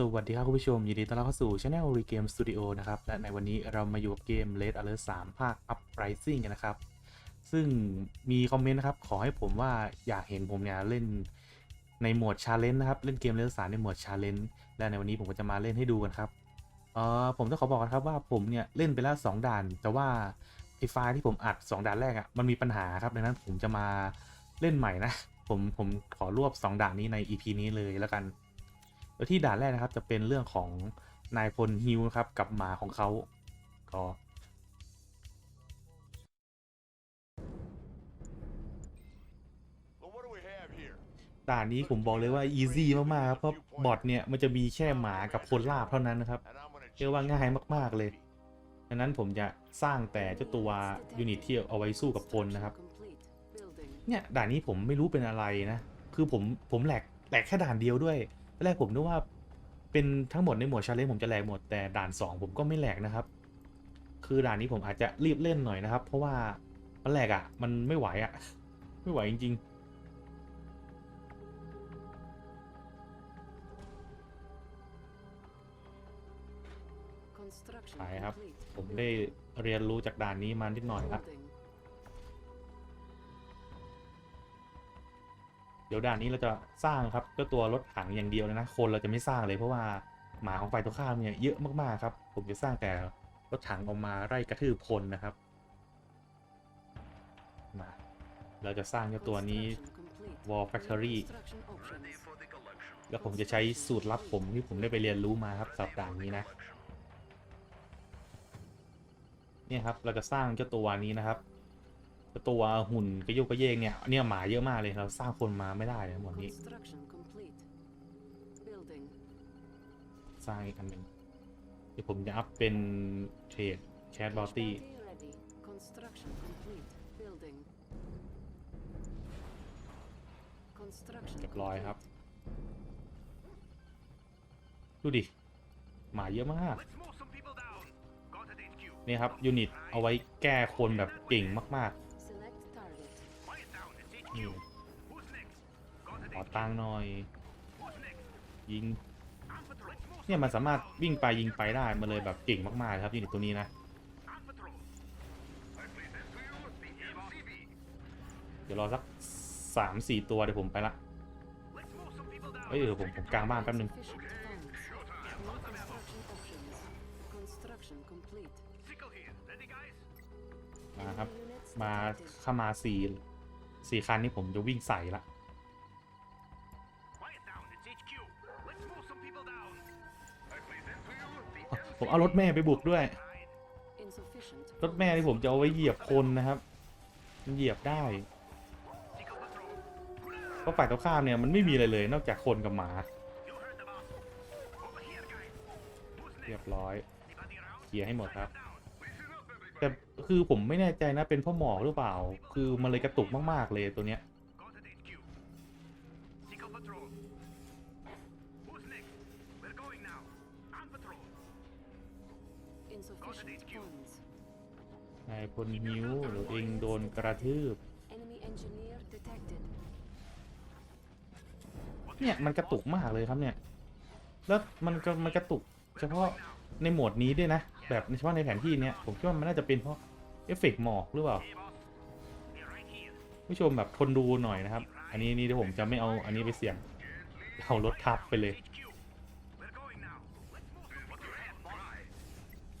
สวัสดีครับคุณผู้ชม ยินดีต้อนรับเข้าสู่ Channel Regame Studio นะครับ และในวันนี้เรามาอยู่กับเกม Red Alert 3 ภาค Uprising กันนะครับ ซึ่งมีคอมเมนต์นะครับ ขอให้ผมว่าอยากเห็นผมเนี่ยเล่นในโหมด Challenge นะครับ เล่นเกม Red 3ในโหมด Challenge และในวันนี้ผมก็จะมาเล่นให้ดูกันครับเออผมต้องขอบอกนะครับว่าผมเนี่ยเล่นไปแล้ว2ด่าน แต่ว่าไอไฟล์ที่ผมอัด 2ด่านแรกอะ่ะมันมีปัญหาครับดังนั้นผมจะมาเล่นใหม่นะ ผมผมขอรวบ 2ด่านนี้ใน EP นี้เลยแล้วกัน โดยที่ด่านแรกนะครับจะเป็นเรื่องของนายพลฮิวนะครับกับหมาของเขาก็ด่านนี้ผมบอกเลยว่าอีซี่มากๆครับเพราะบอทเนี่ยมันจะมีแค่หมากับคนล่าเท่านั้นนะครับเรียกว่าง่ายมากๆเลยดังนั้นผมจะสร้างแต่เจ้าตัวยูนิตที่เอาไว้สู้กับคนนะครับเนี่ยด่านนี้ผมไม่รู้เป็นอะไรนะ คือผมผมแหลกแหลกแค่ด่านเดียวด้วย แรกผมนึกว่าเป็นทั้งหมดในหมวดชาเลนจ์ผมจะแหลกหมดแต่ด่าน 2 ผมก็ไม่แหลกนะครับ คือด่านนี้ผมอาจจะรีบเล่นหน่อยนะครับ เพราะว่ามันแหลกอะ่ะ มันไม่ไหวอะ่ะ ไม่ไหวจริงไปครับๆผมได้เรียนรู้จากด่านนี้มานิดหน่อยละ เดี๋ยวด่านนี้เราจะสร้างครับเจ้าตัวรถถังอย่างเดียวเลยนะ คนเราจะไม่สร้างเลยเพราะว่าหมาของฝ่ายตรงข้ามเนี่ยเยอะมากๆครับ ผมจะสร้างแต่รถถังออกมาไล่กระทืบคนนะครับมาเราจะสร้างเจ้าตัวนี้ War Factory แล้วผมจะใช้สูตรลับผมที่ผมได้ไปเรียนรู้มาครับสัปดาห์นี้นะเนี่ยครับเราจะสร้างเจ้าตัวนี้นะครับ ตัวหุ่นกระโยกกระเยงเนี่ยเนี่ยหมาเยอะมากเลยเราสร้างคนมาไม่ได้เลยหมดนี้ สร้างอีกอันหนึ่งเดี๋ยวผมจะอัพเป็นเทรดแค t บอ t ตี้เรียบร้อยครับ ดูดิ หมาเยอะมาก Let's move some people down. Got it, HQ. นี่ครับยูนิตเอาไว้แก้คนแบบเก่งมาก Quiet down. It's ๆ HQ. นี่ Who's next? Got it, ขอ HQ. ตังค์หน่อย Who's next? ยิง On patrol. Let's move เนี่ยมันสามารถวิ่งไปยิงไปได้มันเลยแบบเก่งมากๆครับยูนิตตัวนี้นะ on patrol. I present to you the MCV. เดี๋ยวรอสักสามสี่ตัวเดี๋ยวผมไปละ Let's move some people down. เอ้ยเดี๋ยวผมผมกลางบ้านแป๊บนึง Sickle here. Ready, guys? มาครับ มาเข้ามาสี่ สี่คันนี้ผมจะวิ่งใส่ละผมเอารถแม่ไปบุกด้วย รถแม่ที่ผมจะเอาไว้เหยียบคนนะครับ มันเหยียบได้เพราะฝ่ายตรงข้ามเนี่ยมันไม่มีอะไรเลยนอกจากคนกับหมา เรียบร้อยเคลียร์ให้หมดครับ Down. Listen up, everybody. แต่คือผมไม่แน่ใจนะเป็นพ่อหมอกหรือเปล่า คือมันเลยกระตุกมาก ๆ เลยตัวเนี้ยนายพลหิวหรือเองโดนกระทืบเนี่ยมันกระตุกมากเลยครับเนี่ย แล้วมันก็มันกระตุกเฉพาะในโหมดนี้ด้วยนะ แบบเฉพาะในแผนที่เนี้ยผมคิดว่ามันน่าจะเป็นเพราะเอฟเฟกต์หมอกหรือเปล่าผู้ชมแบบทนดูหน่อยนะครับ อันนี้นี่เดี๋ยวผมจะไม่เอาอันนี้ไปเสี่ยงเอารถทับไปเลย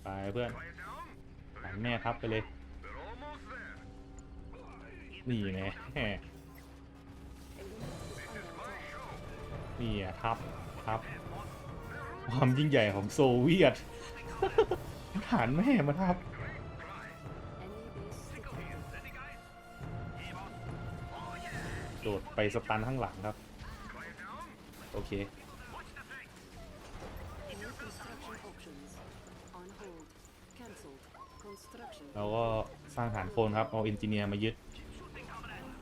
ไปเพื่อน Quiet down. หันแม่ทับไปเลย นี่ไงนี่อะทับทับ ความยิ่งใหญ่ของโซเวียต ฐานแม่มาทับโดดไปสตันข้างหลังครับ โอเค แล้วก็สร้างฐานโคนครับ เอาเอนจิเนียร์มายึด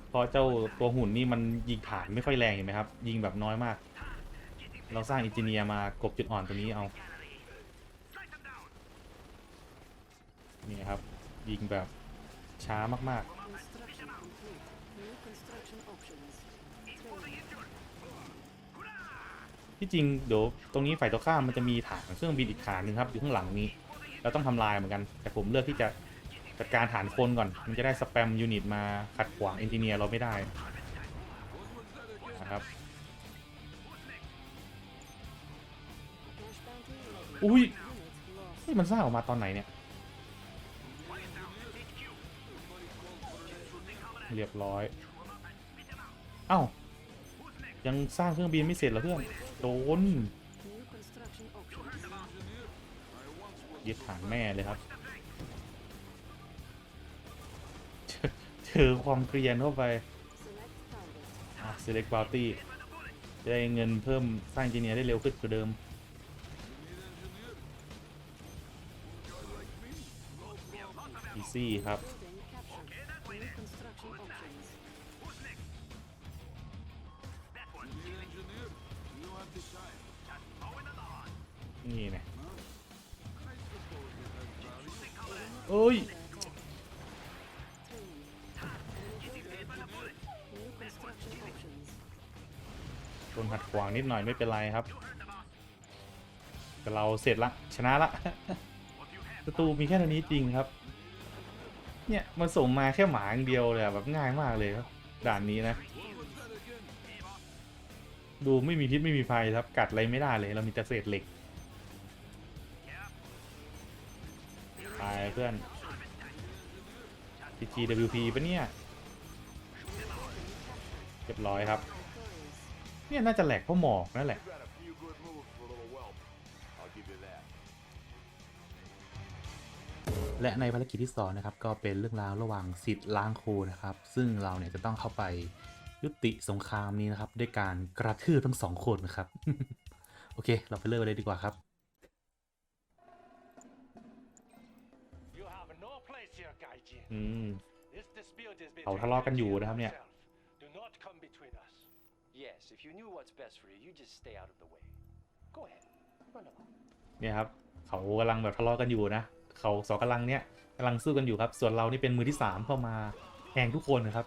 เพราะเจ้าตัวหุ่นนี่มันยิงฐานไม่ค่อยแรงเห็นไหมครับ ยิงแบบน้อยมาก เราสร้างเอนจิเนียร์มากบจุดอ่อนตรงนี้เอา นี่ครับ ยิงแบบช้ามากๆ ที่จริงเดี๋ยวตรงนี้ฝ่ายตรงข้ามมันจะมีฐานเครื่องบินอีกฐานหนึ่งครับอยู่ข้างหลังนี้ เราต้องทำลายเหมือนกัน แต่ผมเลือกที่จะจัดการฐานคนก่อน มันจะได้สแปมยูนิตมาขัดขวางเอนจิเนียร์เราไม่ได้นะครับอุ้ยเฮ้ยมันสร้างออกมาตอนไหนเนี่ย เรียบร้อย เอ้า ยังสร้างเครื่องบินไม่เสร็จเหรอเพื่อน โดนยึดฐานแม่เลยครับเจอเจอความเกรียนเข้าไปอะ select bounty จะได้เงินเพิ่มสร้างจิเนียร์ได้เร็วขึ้นกว่าเดิม easy ครับ เอ้ยโดนหัดขวางนิดหน่อยไม่เป็นไรครับแต่เราเสร็จละชนะละประตูมีแค่เท่านี้จริงครับ เนี่ยมันส่งมาแค่หมาอย่างเดียวเลยแบบง่ายมากเลยครับด่านนี้นะ ดูไม่มีพิษไม่มีภัยครับ กัดอะไรไม่ได้เลย เรามีแต่เศษเหล็ก เพื่อน GWP ปะเนี่ยเรียบร้อยครับ เนี่ยน่าจะแหลกเพราะหมอกนั่นแหละ และในภารกิจที่สองนะครับ ก็เป็นเรื่องราวระหว่างสิทธิ์ล้างโคนะครับ ซึ่งเราเนี่ยจะต้องเข้าไปยุติสงครามนี้นะครับ ด้วยการกระทืบทั้งสองคนนะครับ โอเค เราไปเริ่มเลยดีกว่าครับ อืม This dispute is between เขาทะเลาะกันอยู่นะครับเนี่ย yourself. Do not come between us. Yes, if you knew what's best for you, you just stay out of the way. Go ahead, run along. เนี่ยครับ เขากำลังแบบทะเลาะกันอยู่นะ เขาสองกำลังเนี่ยกำลังสู้กันอยู่ครับ ส่วนเรานี่เป็นมือที่สามเข้ามาแทงทุกคนนะครับ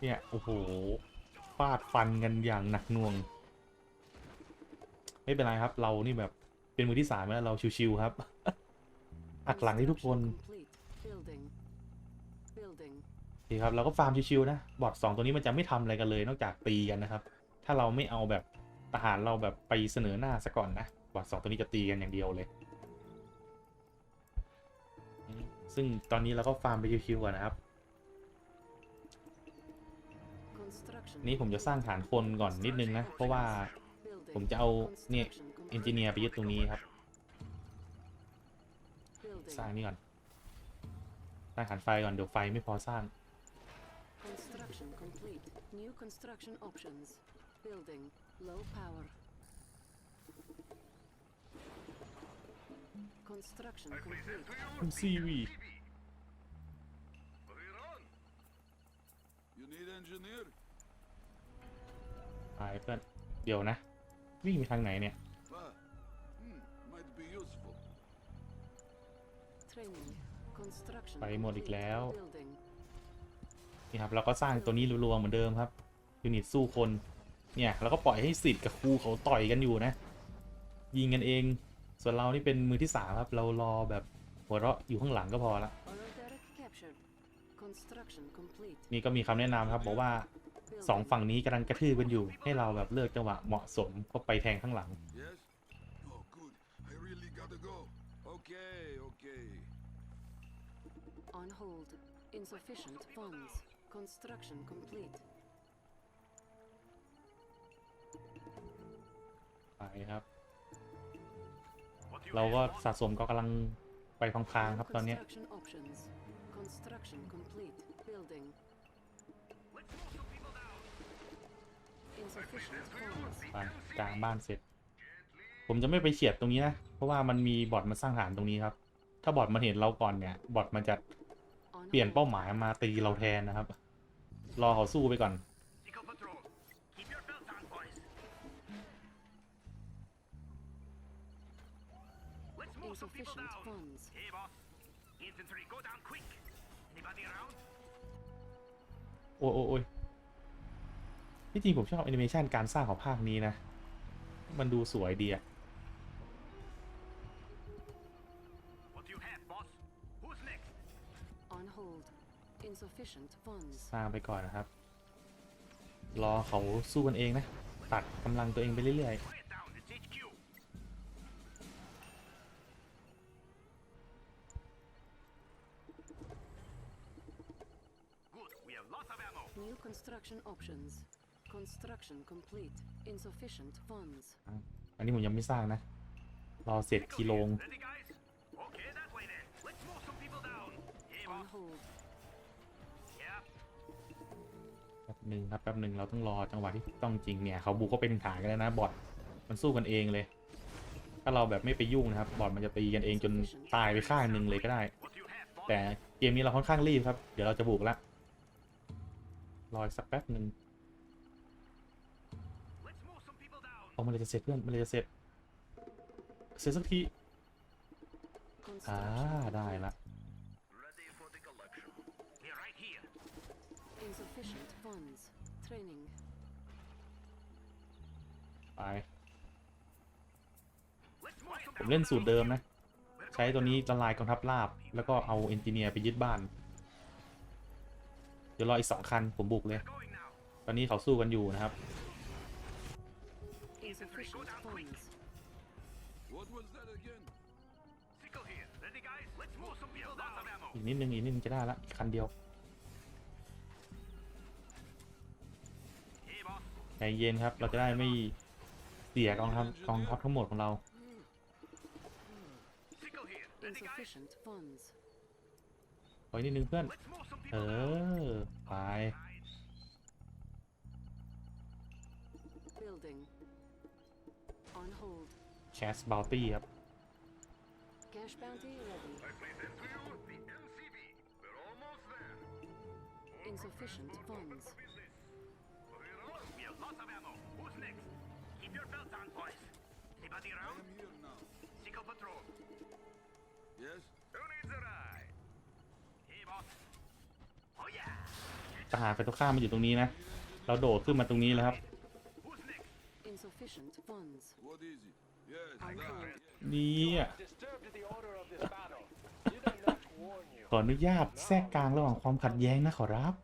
เนี่ย โอ้โหฟาดฟันกันอย่างหนักหน่วง ไม่เป็นไรครับ เรานี่แบบเป็นมือที่สามแล้วเราชิวๆครับ หักหลังที่ทุกคน Building. Building. ดีครับเราก็ฟาร์มชิวๆนะบอทสองตัวนี้มันจะไม่ทำอะไรกันเลยนอกจากตีกันนะครับ ถ้าเราไม่เอาแบบทหารเราแบบไปเสนอหน้าซะก่อนนะบอทสองตัวนี้จะตีกันอย่างเดียวเลยอืมซึ่งตอนนี้เราก็ฟาร์มไปชิวๆก่อนนะครับ Construction. นี่ผมจะสร้างฐานคนก่อนนิดนึงนะ เพราะว่า Building. ผมจะเอาเนี่ย Construction เอนจิเนียร์ไปยึดตรงนี้ครับ Building. สร้างนี่ก่อนสร้างฐานไฟก่อนเดี๋ยวไฟไม่พอสร้าง Construction complete. New construction options. Building. Low power. Construction complete. คุณซีวี We're on. You need engineer? ไปเพื่อนเดี๋ยวนะ วิ่งไปทางไหนเนี่ย ไปหมดอีก complete. แล้ว Building. นี่ครับเราก็สร้างตัวนี้รัวๆเหมือนเดิมครับยูนิตสู้คน เนี่ยเราก็ปล่อยให้สิทธิ์กับครูเขาต่อยกันอยู่นะ ยิงกันเอง ส่วนเรานี่เป็นมือที่สามครับ เรารอแบบหัวเราะอยู่ข้างหลังก็พอละ Honor Derek captured. Construction complete. นี่ก็มีคำแนะนำครับบอกว่า Building. สองฝั่งนี้กำลังกระทืบกันอยู่ ให้เราแบบเลือกจังหวะเหมาะสมก็ไปแทงข้างหลัง Yes? Oh, good. I really gotta go. Okay, okay. On hold. Insufficient funds. Construction complete. ไปครับ What you เรา have, ก็ boss? สะสมก็กำลังไปพลางๆครับตอนเนี้ย Construction options. Construction complete. Building. Let's move some people down. Insufficient funds. ไปกลางบ้านเสร็จ ผมจะไม่ไปเฉียดตรงนี้นะ เพราะว่ามันมีบอทมาสร้างฐานตรงนี้ครับ ถ้าบอทมันเห็นเราก่อนเนี่ย บอทมันจะ On เปลี่ยน hold. เป้าหมายมาตีเราแทนนะครับ รอเขาสู้ไปก่อน Eagle Patrol. Keep your belts on, boys. Let's move some people Insufficient down. funds. Hey, boss. Infantry, go down quick. Anybody around? โอ้ยโอ้ยโอ้ยที่จริงผมชอบแอนิเมชันการสร้างของภาคนี้นะ มันดูสวยดีอะ สร้างไปก่อนนะครับ รอเขาสู้กันเองนะ ตัดกำลังตัวเองไปเรื่อย Quiet down, it's HQ. Good, we have lots of ammo. New construction options. Construction complete. Insufficient funds. ๆอันนี้ผมยังไม่สร้างนะ รอเสร็จทีโลง ป๊บหนึ่งครับแป๊บหนึ่งเราต้องรอจังหวะที่ถูกต้องจริงเนี่ยเขาบุกเขาเป็นฐานกันแล้วนะบอทมันสู้กันเองเลย ถ้าเราแบบไม่ไปยุ่งนะครับบอทมันจะตีกันเองจนตายไปข้างหนึ่งเลยก็ได้ แต่เกมนี้เราค่อนข้างรีบครับ เดี๋ยวเราจะบุกละรอสักแป๊บหนึ่งเอามันเลยจะเสร็จเพื่อนมันเลยจะเสร็จ เสร็จสักทีอ่าได้ละ Insufficient funds. Training. ไป Let's move some ผมเล่นสูตรเดิมนะ ใช้ตัวนี้ละลายกองทัพราบ แล้วก็เอาเอนจิเนียร์ไปยึดบ้าน เดี๋ยวรออีกสองคัน ผมบุกเลย going now. ตอนนี้เขาสู้กันอยู่นะครับ Insufficient funds. What was that again? Sickle here. Ready, guys? Let's move some people down. Lots of ammo. อีกนิดนึงอีกนิดนึงจะได้ละอีกคันเดียว ใจเย็นครับ เราจะได้ไม่เสียกองทัพกองทัพทั้งหมดของเรา Sickle here. Ready, guys? Insufficient funds. ขออีกนิดนึงเพื่อน Let's move some เอ people down. อไป Right. Building. On hold. Cash Bounty ครับ Cash bounty ready. I present to you the MCV. We're almost there. Insufficient funds. Anybody I around? am here now. Sickle patrol. Yes? Who needs a ride? Hey, boss. Oh, yeah. ทหารไปตรงข้ามมันอยู่ตรงนี้นะ เราโดดขึ้นมาตรงนี้แล้วครับ Who's next? Insufficient funds. What is it? Yes, On that. hold. นี่อะ Disturbed the order of this battle. Did I not warn you? ขออนุญาตแทรกกลางระหว่างความขัดแย้งนะขอรับ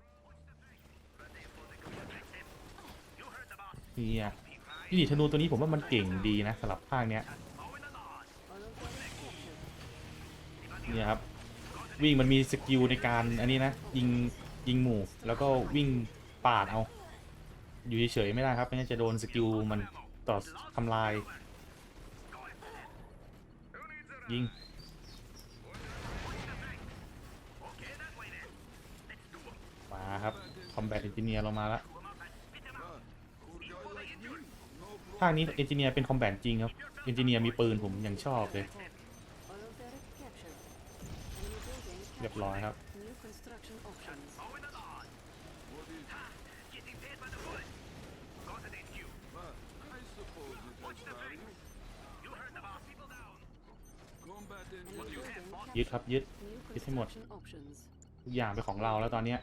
You heard the boss. นี่อะ นี่ดิธนูตัวนี้ผมว่ามันเก่งดีนะสำหรับภาคเนี้ยเนี่ยครับวิ่งมันมีสกิลในการอันนี้นะยิงยิงหมู่แล้วก็วิ่งปาดเอา อยู่เฉยๆไม่ได้ครับไม่งั้นจะโดนสกิลมันต่อทำลาย ยิงมาครับคอมแบทเอนจิเนียร์เรามาแล้วาคนี้เอนจิเนียร์เป็นคอมแบนจริงครับ เอนจิเนียร์มีปืนผมยังชอบเลย เรียบร้อยครับ ยึดครับยึดยึดให้หมดทุกอย่างเป็นของเราแล้วตอนนี้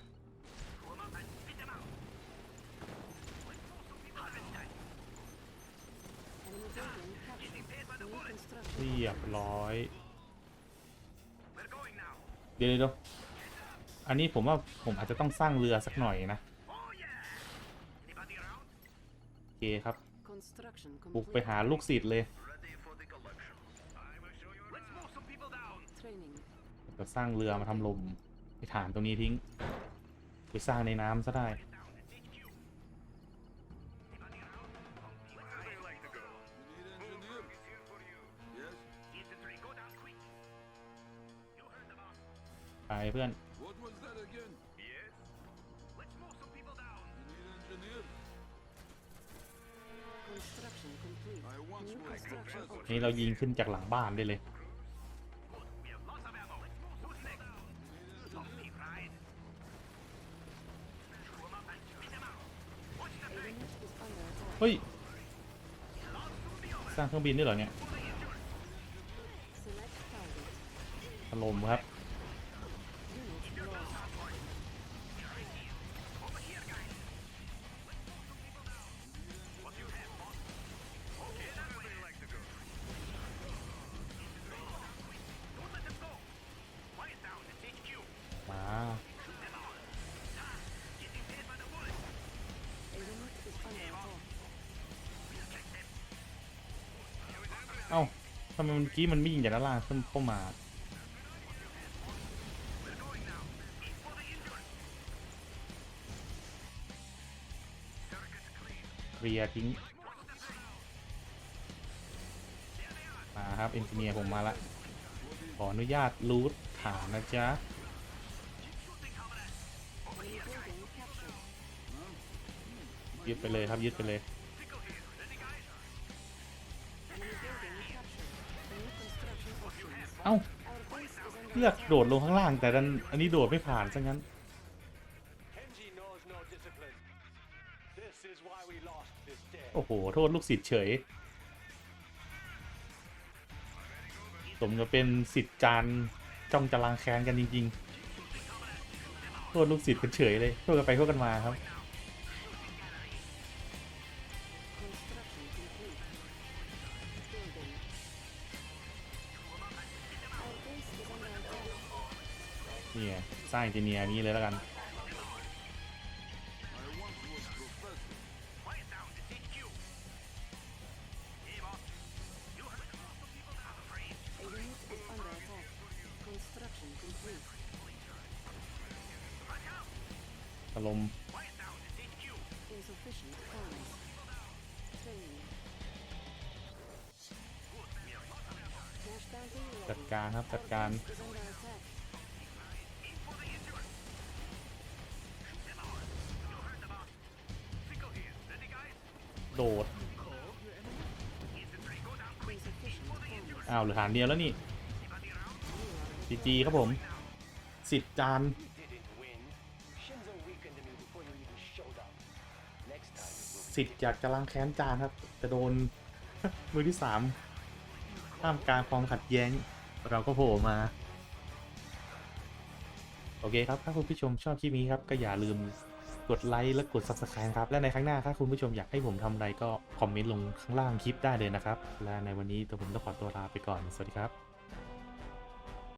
เรียบร้อย We're going now. เดี๋ยวเดี๋ยวอันนี้ผมว่าผมอาจจะต้องสร้างเรือสักหน่อยนะ Oh, yeah. Anybody around? โอเคครับ Construction บุก complete. ไปหาลูกศิษย์เลย Ready for the collection. I will show you. Let's move some people down. Training. จะสร้างเรือมาทำลมไปฐานตรงนี้ทิ้ง ไปสร้างในน้ำซะได้ ไปเพื่อน What was that again? Yes. Let's move some people down. You need engineer? Construction complete. I once New was construction professor. นี่เรายิงขึ้นจากหลังบ้านได้เลย Good. We have lots of ammo. Let's move. Who's next? Zombie ride. Screw 'em up and spit them out. Watch the flank. Unit is under attack. เฮ้ย Lots soon be over. สร้างเครื่องบินด้วยเหรอเนี่ย Fully injured. Select target. ถล่มครับ ทำไมเมื่อกี้มันไม่ยิงจากด้านล่างขึ้นเข้ามาเคลียทิ้ง มาครับ เอนจิเนียร์ผมมาละ ขออนุญาตรูทฐานนะจ๊ะยึดไปเลยครับยึดไปเลย อ้าเลือกโดดลงข้างล่าง แต่ดันอันนี้โดดไม่ผ่านซะงั้น โอ้โห โทษลูกศิษย์เฉย สมกับเป็นศิษย์จานจ้องจะลางแค้นกันจริง ๆ โทษลูกศิษย์กันเฉยเลย โทษกันไปโทษกันมาครับ สร้างเอนจิเนียร์นี้เลยแล้วกัน I once was professor. Quiet down, it's HQ. Hey, boss. You heard the lots of people now, afraid. A unit is under attack. Construction complete. ถล่ม Quiet down, it's HQ. Insufficient funds. Training. Cash bounty จัด ready. การครับจัด Our การ base is under funds. อ้าเหลือฐานเดียวแล้วนี่จีจีครับผมสิทธิ์จานสิทธิ์อยากจะล้างแค้นจานครับแต่โดนมือที่สามท่ามกลางความขัดแย้ง เราก็โผล่มา โอเคครับ ถ้าคุณผู้ชมชอบคลิปนี้ครับ ก็อย่าลืม กดไลค์และกด subscribe ครับ และในครั้งหน้าถ้าคุณผู้ชมอยากให้ผมทำอะไรก็คอมเมนต์ลงข้างล่างคลิปได้เลยนะครับ และในวันนี้ตัวผมต้องขอตัวลาไปก่อน สวัสดีครับ